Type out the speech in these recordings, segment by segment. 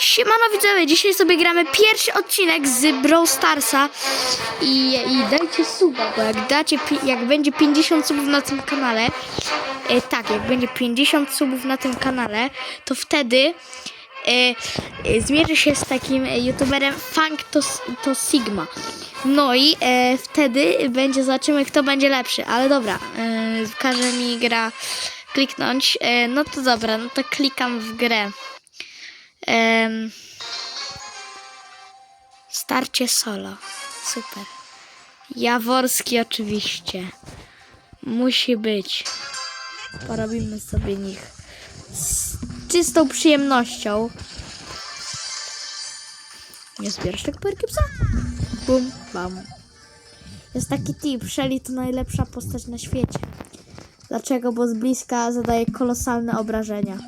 Siemano widzowie, dzisiaj sobie gramy pierwszy odcinek z Brawl Starsa i, i dajcie suba, bo jak dacie, jak będzie 50 subów na tym kanale, e, tak, jak będzie 50 subów na tym kanale, to wtedy e, e, zmierzy się z takim e, youtuberem Funk to, to Sigma. No i e, wtedy będzie, zobaczymy kto będzie lepszy, ale dobra, e, każe mi gra kliknąć, e, no to dobra, no to klikam w grę. Em, starcie solo. Super. Jaworski oczywiście. Musi być. Porobimy sobie nich. Z czystą przyjemnością. Nie zbierasz tak perki psa? Bum, bam. Jest taki tip. Shelly to najlepsza postać na świecie. Dlaczego? Bo z bliska zadaje kolosalne obrażenia.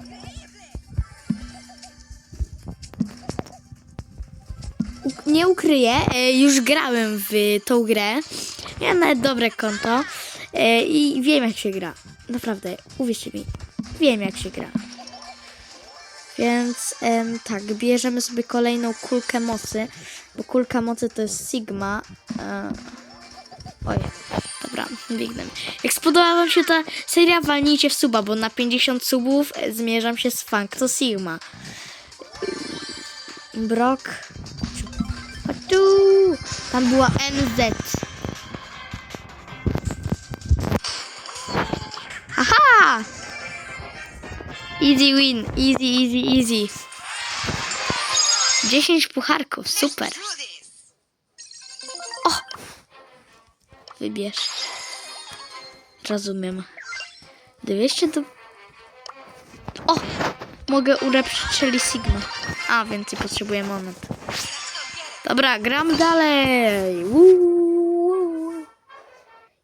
Nie ukryję, e, już grałem w tą grę. Miałem nawet dobre konto e, i wiem jak się gra. Naprawdę, uwierzcie mi, wiem jak się gra. Więc em, tak, bierzemy sobie kolejną kulkę mocy, bo kulka mocy to jest Sigma. E, oj, dobra, biegnę. Jak spodobała Wam się ta seria, walnijcie w suba, bo na 50 subów zmierzam się z Funk to Sigma. Brok. Tu! Tam była NZ. Aha! Easy win, easy, easy, easy. 10 pucharków, super. O! Wybierz. Rozumiem. 200 do... O! Mogę ulepszyć Shelly Sigma. A, więcej potrzebuję monet. Dobra, gram dalej. Uuu.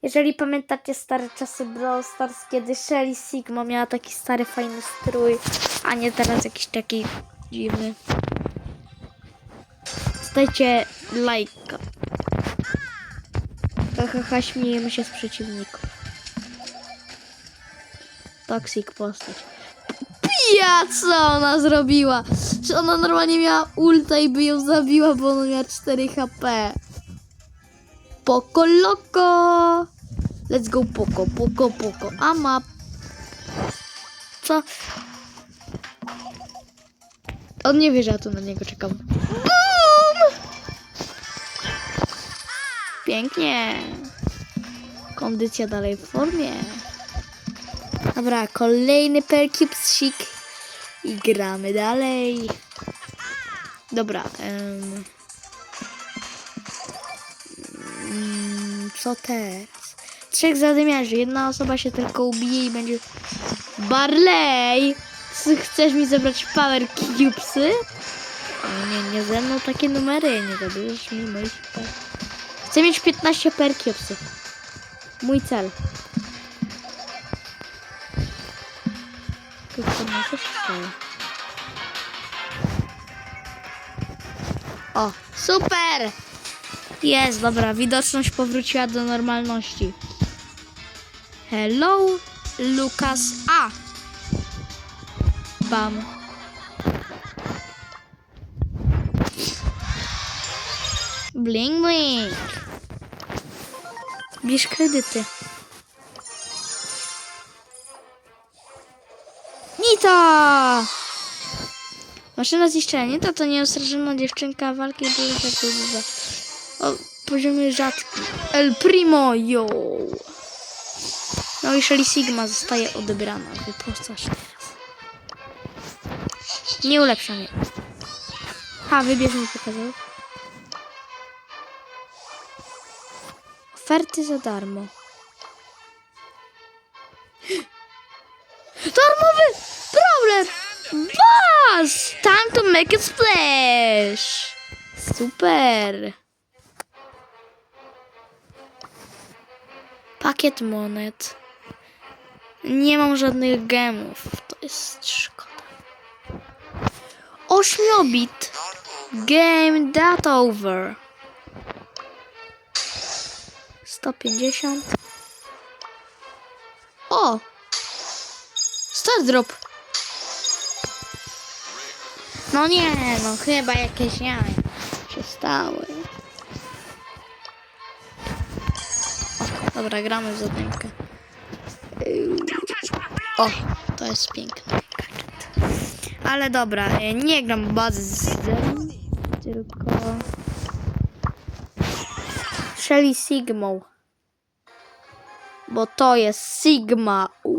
Jeżeli pamiętacie stare czasy Brawl Stars, kiedy Shelly Sigma miała taki stary, fajny strój, a nie teraz jakiś taki dziwny. Stajcie lajka. Hahaha, śmiejemy się z przeciwników. Toxic postać. Pija, co ona zrobiła? Czy ona normalnie miała ulta i by ją zabiła, bo ona miała 4 HP. Poko loco. Let's go poko, poko, poko. A ma... Co? On nie wie, że ja tu na niego czekam. Boom! Pięknie. Kondycja dalej w formie. Dobra, kolejny perkipsik. I gramy dalej. Dobra. em. Mm, co teraz? Trzech zadymiarzy. Jedna osoba się tylko ubije i będzie... Barley! Chcesz mi zebrać power cubesy? Nie, nie ze mną takie numery. Nie zabierzesz mi moich... Chcę mieć 15 per cubesów. Mój cel. No, stało? O, super! Jest, dobra, widoczność powróciła do normalności. Hello, Lukas A. Bam. Bling, bling. Bierz kredyty. Nita! Maszyna zniszczenia. Nita to nieostrzeżona dziewczynka walki. O poziomie rzadkim. El Primo, yo! No i Shelly Sigma zostaje odebrana. Wyposaż teraz. Nie ulepsza mnie. Ha, wybierz mi pokazał. Oferty za darmo. Make a splash! Super! Pakiet monet. Nie mam żadnych gemów. To jest szkoda. Ośmiobit. Game that over. 150. O! Star drop. No nie, no chyba jakieś jaja się stały. O, dobra, gramy w zadymkę. O, to jest piękne. Ale dobra, e, nie gram bazy z zerem, tylko Shelly Sigmą. Bo to jest Sigma. U.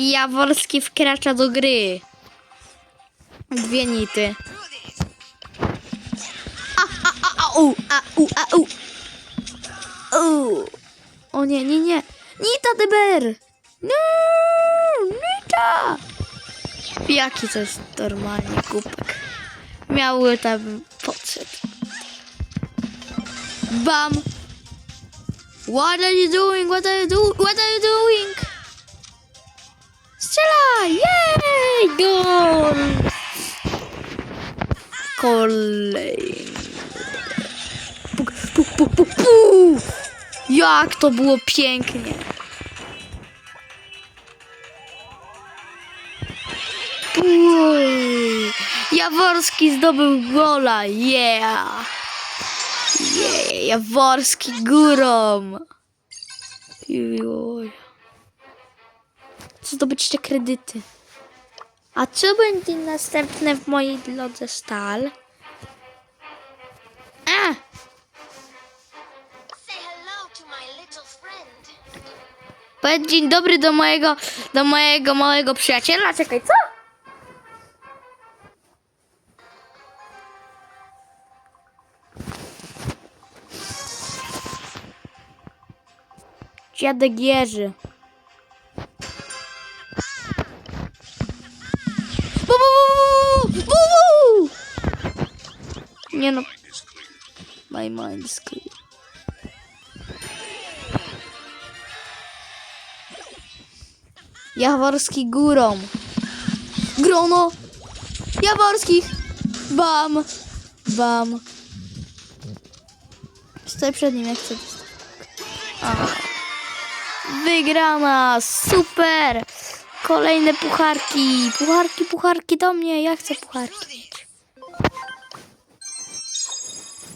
Jaworski wkracza do gry. Dwie nity. A, a, a, u, a, u, a, u. U. O nie, nie, nie. Nita Deber! No, Nita! Jaki to jest normalnie głupek. Miały tam podszedł. Bam! What are you doing? What are you doing? What are you doing? Strzelaj! Jej! Gol! Kolejny. Puk, puk, puk, puk, puk. Jak to było pięknie. Uj. Jaworski zdobył gola. Yeah. Yeah. Jaworski górą. Juj. Zdobyć te kredyty? A co będzie następne w mojej drodze stal? A! Powiedz dzień dobry do mojego, do mojego małego przyjaciela. Czekaj, co? Dziadek Jerzy. No. My mind is clear. Jaworski górą. Grono. Jaworskich. Bam. Bam. Stoję przed nim, jak chcę. Wygrana. Super. Kolejne pucharki. Pucharki, pucharki do mnie. Ja chcę pucharki.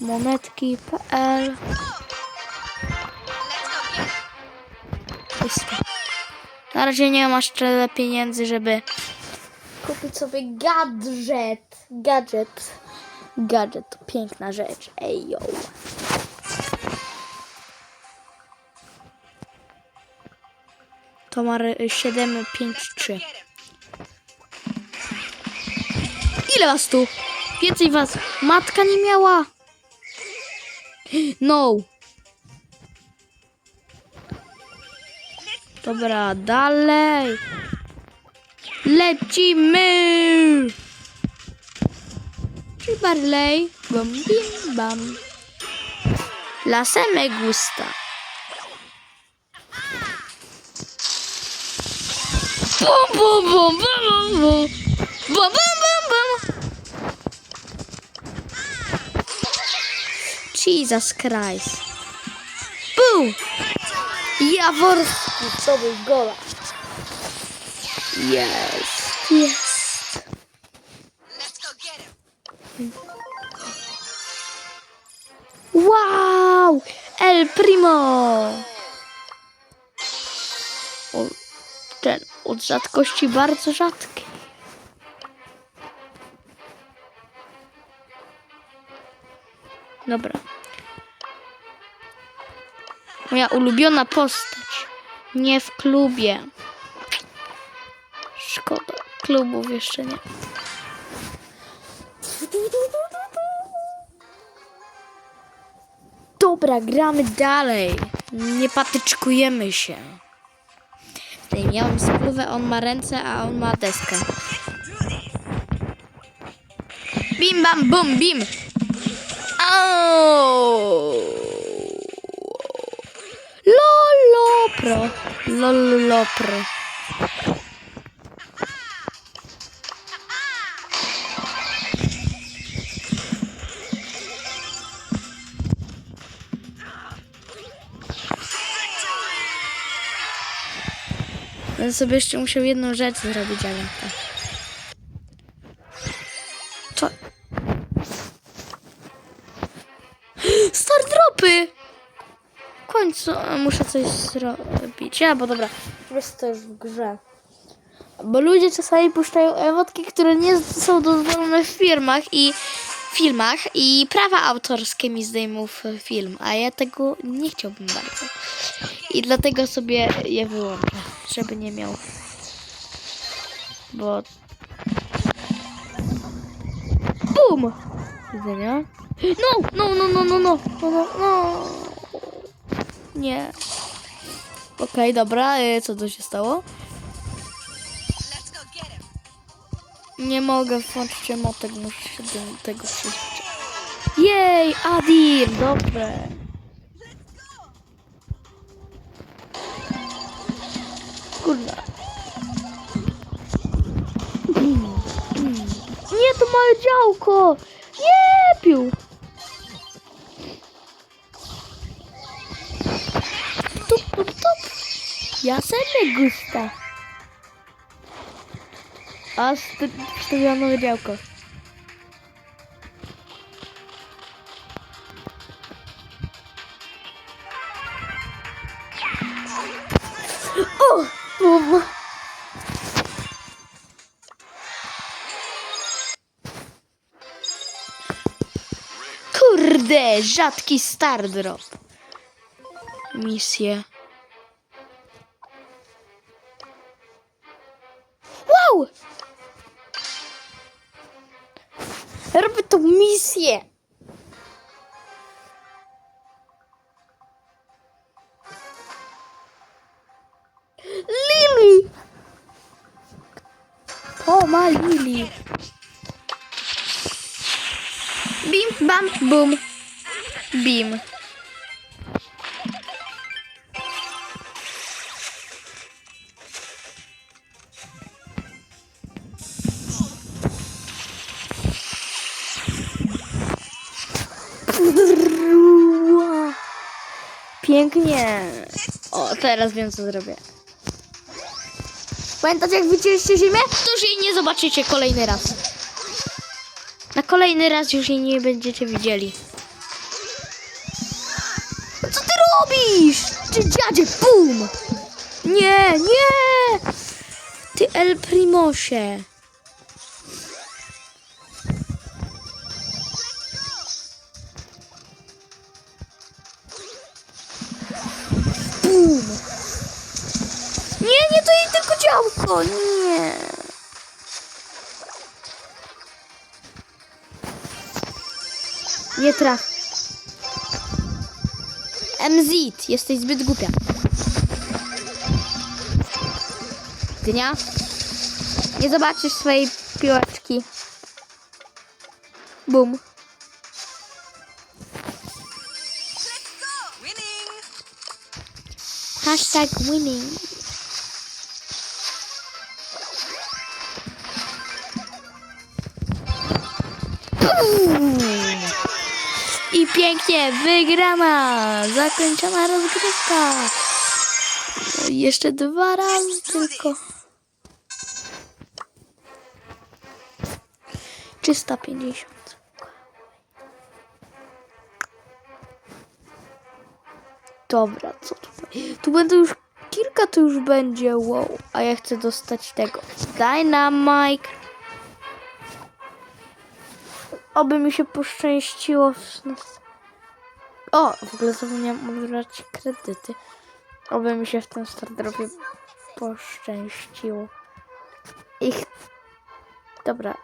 Monetki.pl Pusto. Na razie nie masz tyle pieniędzy, żeby kupić sobie gadżet. Gadżet. Gadżet to piękna rzecz. Ej, yo. To ma 753. Ile was tu? Więcej was. Matka nie miała. No. Dobra, dalej. Lecimy. Czy Barley? Bum, bim, bam. La me gusta. Bum, bum, bum, bum. Bum, bum, bum, bum. Jesus Christ. Bum. Jaworski, co był gola. Jest, jest. Wow! El Primo! O, ten od rzadkości bardzo rzadki. Dobra. Moja ulubiona postać. Nie w klubie. Szkoda. Klubów jeszcze nie. Dobra, gramy dalej. Nie patyczkujemy się. Tutaj miałam spływę, on ma ręce, a on ma deskę. Bim bam bum bim. Au! Lolo pro. Lolo pro. Będę sobie jeszcze musiał jedną rzecz zrobić, ale tak. muszę coś zrobić. A, bo dobra, jest to już w grze. Bo ludzie czasami puszczają emotki, które nie są dozwolone w firmach i filmach i prawa autorskie mi zdejmą film, a ja tego nie chciałbym bardzo. I dlatego sobie je wyłączę, żeby nie miał. Bo... BUM! Widzenia? No, no, no, no, no, no, no, no. Nie. Okej, dobra, y, co to się stało? Nie mogę włączyć emotek, muszę się do tego przyzwyczaić. Jej, Adir, dobre. Kurna. Nie, to moje działko! Nie, pił! No hop hop. Ya sen me gusta. A wstawiłam nowe działko. O! Mama. Kurde, rzadki stardrop. Misje. Wow! Robię tą misję. Lili! O, ma Lili. Bim, bam, bum. Bim. Pięknie. O, teraz wiem co zrobię. Pamiętacie jak wycięliście ziemię? To już jej nie zobaczycie kolejny raz. Na kolejny raz już jej nie będziecie widzieli. Co ty robisz? Ty dziadzie, bum! Nie, nie! Ty El Primosie. Działko, nie. Nie traf. MZ, jesteś zbyt głupia. Dnia. Nie zobaczysz swojej piłeczki. Bum. Hashtag winning. I pięknie wygrana. Zakończona rozgrywka. Jeszcze dwa razy tylko. 350. Dobra, co tu? Tu będą już kilka, to już będzie wow. A ja chcę dostać tego. Dynamite. Oby mi się poszczęściło. O, w ogóle zapomniałam odebrać kredyty. Oby mi się w tym stardropie poszczęściło. Ich. Dobra.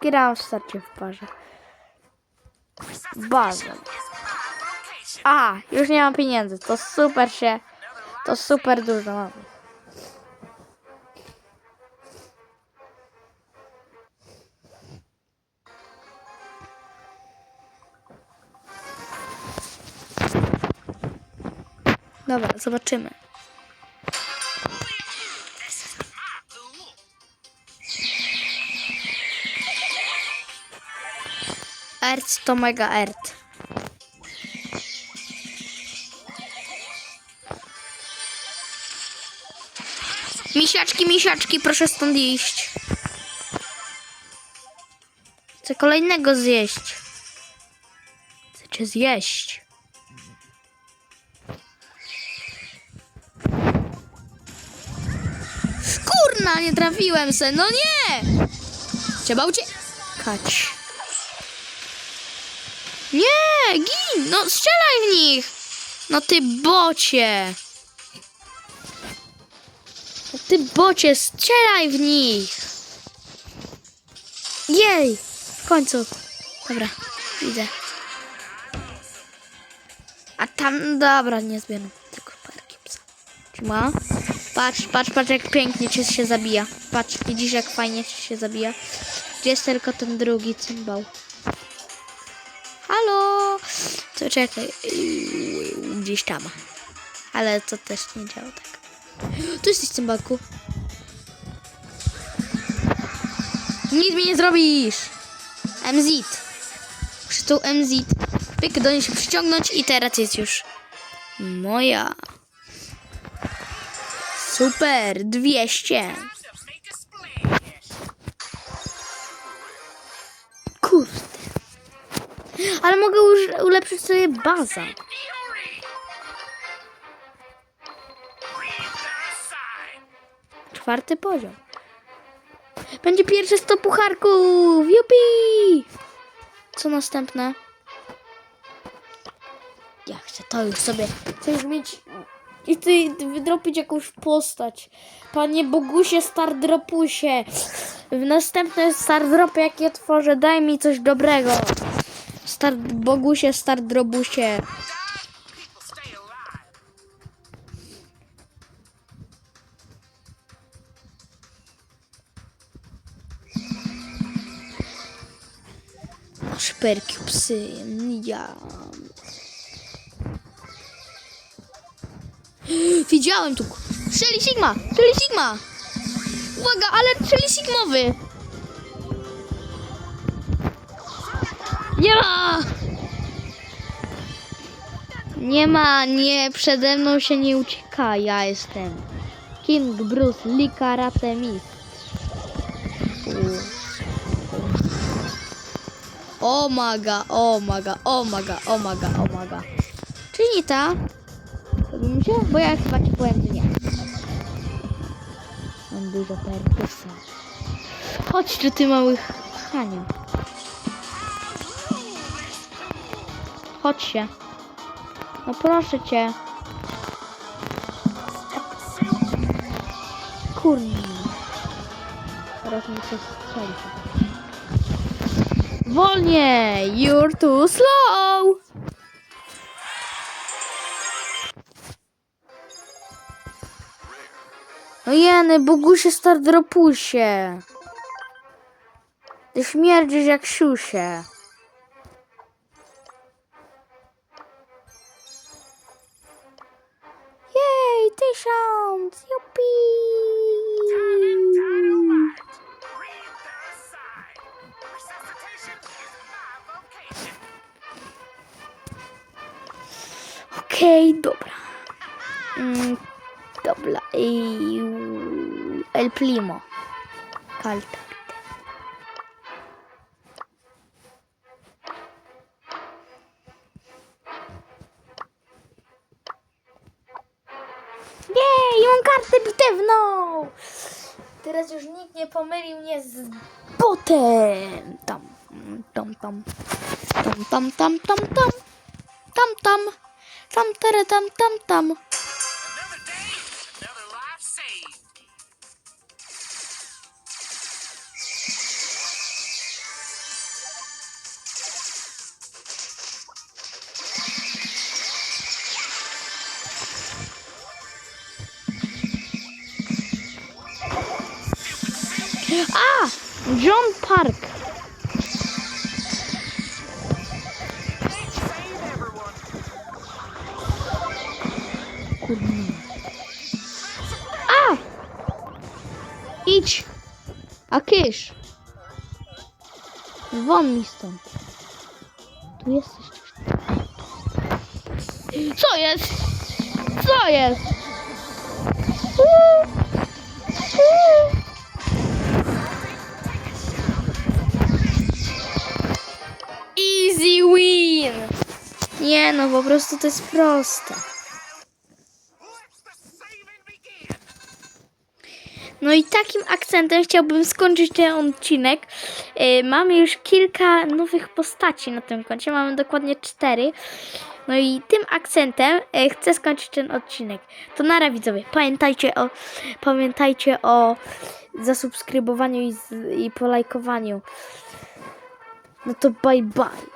Grałam w starcie w parze. Bazę. A, już nie mam pieniędzy. To super się. To super dużo mam. Dobra, zobaczymy. Erc to mega ert. Misiaczki, misiaczki, proszę stąd iść. Chcę kolejnego zjeść. Chcę cię zjeść. Nie trafiłem se, no nie! Trzeba uciekać. Nie, gin, no strzelaj w nich! No ty bocie! No ty bocie, strzelaj w nich! Jej! W końcu. Dobra, widzę. A tam, dobra, nie zbieram tylko perki psa. Trzyma. Patrz, patrz, patrz jak pięknie cię się zabija. Patrz, widzisz jak fajnie ci się zabija. Gdzie jest tylko ten drugi cymbał? Halo! To czekaj. Yy, Gdzieś tam. Ale to też nie działa tak. Tu jesteś cymbalku. Nic mi nie zrobisz! MZ. Muszę tu MZ. Pyk, do niej się przyciągnąć i teraz jest już moja. Super, 200. Kurde. Ale mogę już ulepszyć sobie bazę. Czwarty poziom. Będzie pierwsze 100 pucharków! Jupi! Co następne? Ja chcę to już sobie. Chcę już mieć. I ty wydropić jakąś postać. Panie Bogusie, Stardropusie. W następne Stardropy, jakie tworzę, daj mi coś dobrego. Star Bogusie, Stardrobusie. Szperki, psy, ja. Widziałem tu. Shelly Sigma! Shelly Sigma! Uwaga, ale Shelly Sigmowy! Nie ma! Nie ma, nie, przede mną się nie ucieka. Ja jestem King Bruce Lee Karate Mistrz. O maga, o maga, o maga, o maga, o maga. Czyli ta? Się? Bo ja chyba ci powiem, że nie. Mam dużo perkusów. Chodź tu ty małych Hania. Chodź się. No proszę cię. Kurni. Teraz mi coś strzeli. Wolniej! You're too slow! No jeny, Bogusie Stardropusie. Ty śmierdzisz jak siusie. Jej, tysiąc! Jupi! Okej, dobra. Mm, dobra. I... El Primo. Kalta. Jej, mam kartę bitewną! Teraz już nikt nie pomylił mnie z botem. Tam, tam, tam, tam, tam, tam, tam, tam, tam, tam, tam, tere, tam, tam, tam. A! John Park. Kurwa. A! Idź! A kysz! Won mi stąd. Tu jesteś. Co jest? Co jest? Po prostu to jest proste. No i takim akcentem chciałbym skończyć ten odcinek. Yy, mamy już kilka nowych postaci na tym koncie, mamy dokładnie cztery. No i tym akcentem yy, chcę skończyć ten odcinek. To nara widzowie, pamiętajcie o, pamiętajcie o zasubskrybowaniu i, i polajkowaniu. No to bye bye.